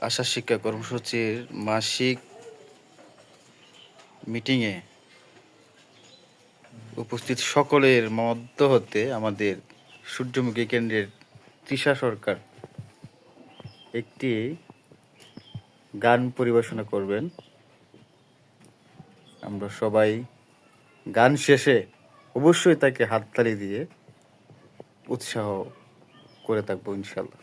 আশা শিক্ষা কর্মসূচির মাসিক মিটিংয়ে উপস্থিত সকলের মধ্য হতে আমাদের সূর্যমুখী কেন্দ্রের তৃষা সরকার একটি গান পরিবেশনা করবেন। আমরা সবাই গান শেষে অবশ্যই তাকে হাততালি দিয়ে উৎসাহ করে থাকব ইনশাল্লাহ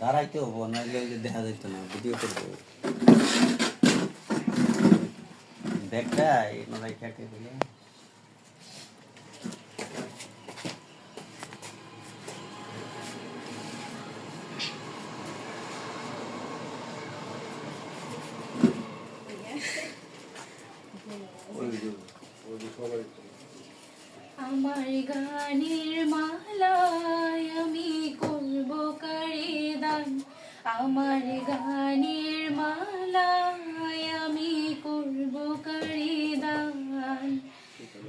দাঁড়াইতে হব নাহলে ওই যে দেখা যেত না ভিডিও করব। ব্যাগটা এনারাই খেটে দিলে আমার গানের মালায় আমি দান আমার গানের মালায় আমি করব কারে দান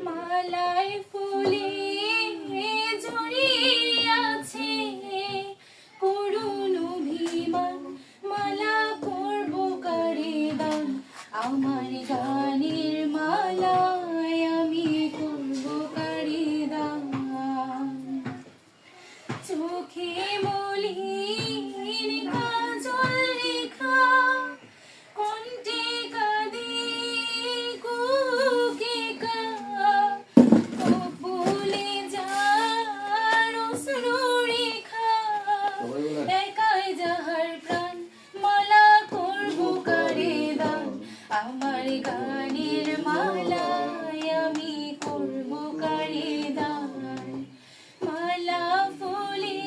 মালায় ফুলে আছে অভিমান। মালা আমার গানের মালায় আমি করব কারে চোখে মলিন আমার গানের মালায় আমি করব কারে দান মালা ফুলে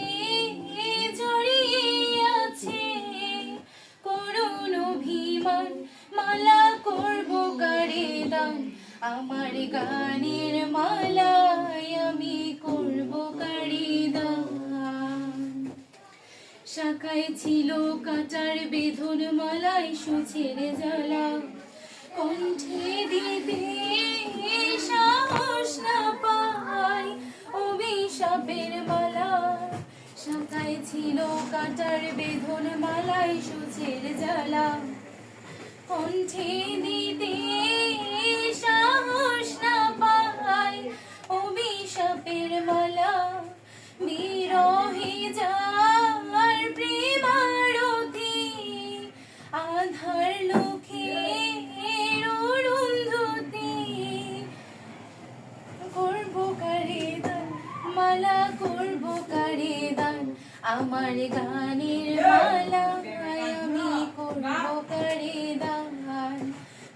জড়িয়ে আছে, করুণ অভিমান, মালা করব কারে দান আমার গানের মালায় আমি করব কারে দান শাখায় ছিল কাটার বেধন মালায় সুচের জ্বালা। কণ্ঠে দিতে সাহস না পাই। অভিশাপের মালা, শাখায় ছিল কাটার বেধন মালাই সুচের জ্বালা। কণ্ঠে দিতে আমার গানের মালা আমি করব কারে দান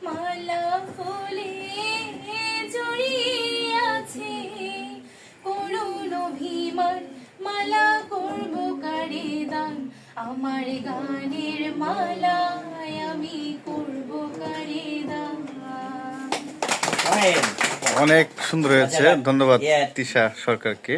মালা ফুলে জড়িয়ে আছে। করুণ অভিমান মালা করব কারে দান আমার গানের মালা আমি করব কারে দান অনেক সুন্দর হয়েছে। ধন্যবাদ তিশা সরকারকে।